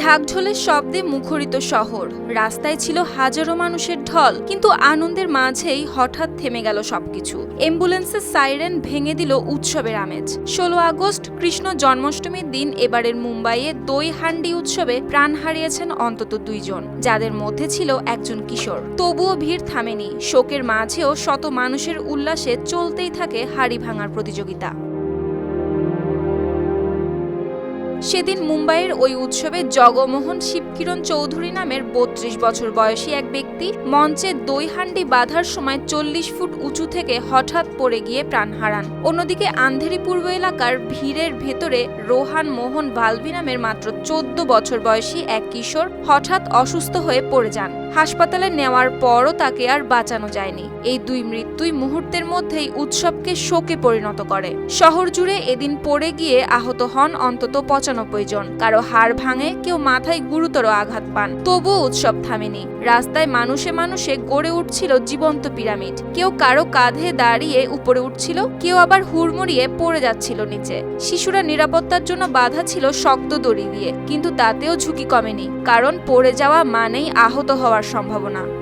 ঢাকঢোলের শব্দে মুখরিত শহর। রাস্তায় ছিল হাজারো মানুষের ঢল, কিন্তু আনন্দের মাঝেই হঠাৎ থেমে গেল সবকিছু। অ্যাম্বুলেন্সের সাইরেন ভেঙে দিল উৎসবের আমেজ। ষোলো আগস্ট, কৃষ্ণ জন্মাষ্টমীর দিন এবারের মুম্বাইয়ে দই হান্ডি উৎসবে প্রাণ হারিয়েছেন অন্তত দুইজন, যাদের মধ্যে ছিল একজন কিশোর। তবুও ভিড় থামেনি। শোকের মাঝেও শত মানুষের উল্লাসে চলতেই থাকে হাড়ি ভাঙার প্রতিযোগিতা। সেদিন মুম্বাইয়ের ওই উৎসবে জগমোহন শিবকিরণ চৌধুরী নামের বত্রিশ বছর বয়সী এক ব্যক্তি মঞ্চে দই হান্ডি বাঁধার সময় চল্লিশ ফুট উঁচু থেকে হঠাৎ পড়ে গিয়ে প্রাণ হারান। অন্যদিকে আন্ধেরি পূর্ব এলাকার ভিড়ের ভেতরে রোহান মোহন ভালভি নামের মাত্র চোদ্দ বছর বয়সী এক কিশোর হঠাৎ অসুস্থ হয়ে পড়ে যান। হাসপাতালে নেওয়ার পরও তাকে আর বাঁচানো যায়নি। এই দুই মৃত্যুই মুহূর্তের মধ্যেই উৎসবকে শোকে পরিণত করে। শহর জুড়ে এদিন পড়ে গিয়ে আহত হন অন্তত পঁচানব্বই জন। কারও হাড় ভাঙে, কেউ মাথায় গুরুতর আঘাত পান। তবুও উৎসব থামেনি। রাস্তায় মানুষে মানুষে গড়ে উঠছিল জীবন্ত পিরামিড। কেউ কারও কাঁধে দাঁড়িয়ে উপরে উঠছিল, কেউ আবার হুড়মুড়িয়ে পড়ে যাচ্ছিল নিচে। শিশুরা নিরাপত্তার জন্য বাধা ছিল শক্ত দড়ি দিয়ে, কিন্তু তাতেও ঝুঁকি কমেনি, কারণ পড়ে যাওয়া মানেই আহত হওয়ার সম্ভাবনা।